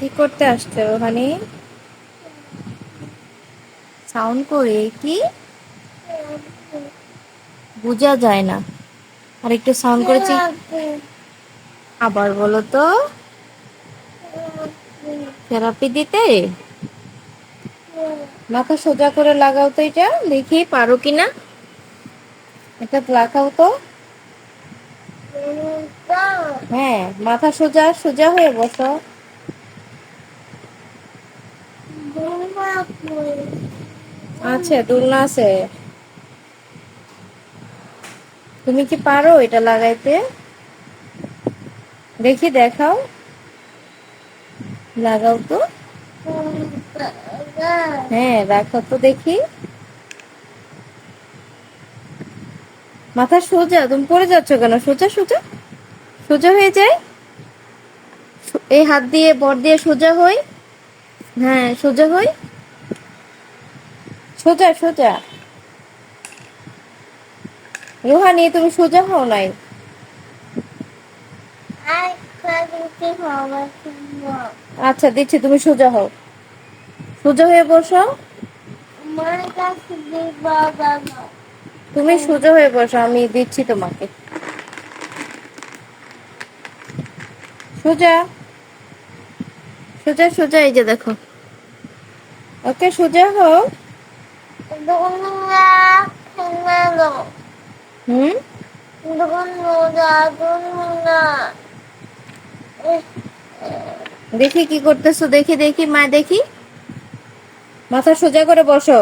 কি করতে আসছে ওখানে? সাউন্ড করে কি? বোঝা যায় না। আর একটু সাউন্ড করেছি। আবার বলো তো। থেরাপি দিতে? মাথা সোজা করে লাগাও তো এটা, দেখি পারো কিনা এটা লাগাও তো। হ্যাঁ মাথা সোজা সোজা হয়ে বসো। আছে, দোলনা আছে। তুমি কি পারো এটা লাগাইতে? দেখি, দেখাও। লাগাও তো। হ্যাঁ রাখো তো দেখি। মাথা সোজা, তুমি পড়ে যাচ্ছ কেন? সোজা সোজা। সোজা হয়ে যায়। এই হাত দিয়ে, বর দিয়ে সোজা হই। হ্যাঁ সোজা হই? সোজা সোজা। রোহানি তুমি সোজা হও নাই? আচ্ছা দিচ্ছি তুমি সোজা হও। সোজা হয়ে বসো তুমি সোজা হয়ে বসো আমি দিচ্ছি তোমাকে। সোজা। সোজা সোজা, এই যে দেখো। ওকে, সোজা হও। হুম? দেখি কি করতেছো, দেখি দেখি, মা, দেখি। মাথা সোজা করে বসো।